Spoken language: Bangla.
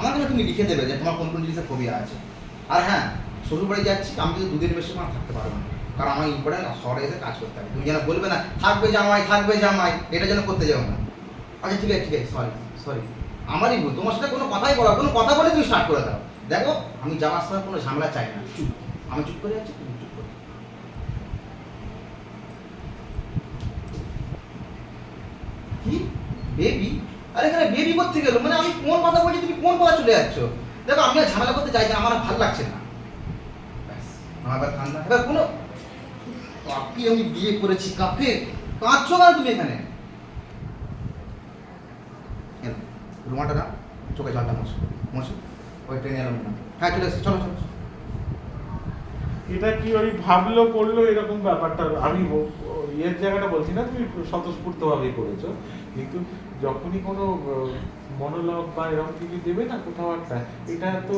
আমার কাছে তুমি লিখে দেবে যে তোমার কোন কোন জিনিসের ফোবিয়া আছে। আর হ্যাঁ শ্বশুর বাড়ি যাচ্ছি, আমি কিন্তু দুদিন বেশি আমার থাকতে পারব না। কারণ আমার ইম্পর্টেন্ট শহরে এসে কাজ করতে হবে। তুমি যেন বলবে না, থাকবে জামাই থাকবে জামাই, এটা যেন করতে যাও না। আচ্ছা ঠিক আছে ঠিক আছে সরি সরি আমারই ভুল, তোমার সাথে কোনো কথাই বলা কোনো কথা বলে তুমি স্টার্ট করে দাও। দেখো, আমি যাওয়ার সময় কোনো ঝামেলা চাই না, চুপ। আমি চুপ করে যাচ্ছি, তুমি চুপ করে কি? বেবি আরে এখানে বেবি করতে গেল মানে আমি কোন কথা বলছি তুমি কোন কথা চলে যাচ্ছ? দেখো আমি ঝামেলা করতে চাইছি না, আমার আর ভালো লাগছে না। ব্যাস, এবার ঠান্ডা? এবার কোনো কাকে আমি বিয়ে করেছি কাকে? কাঁদছো না তুমি এখানে? রুমাটা না চোখে জলটা মশো মশো ওই ট্রেনে এলাম না হ্যাঁ। চলে এসেছি চলো চলো। এটা কি ওই ভাবলো করল এরকম ব্যাপারটা আমি ইয়ের জায়গাটা বলছি না, তুমি স্বতঃস্ফূর্ত করেছ। করেছ কিন্তু যখনই কোনো মনোলগ বা এরকম কিছু দেবে না, কোথাও একটা, এটা তো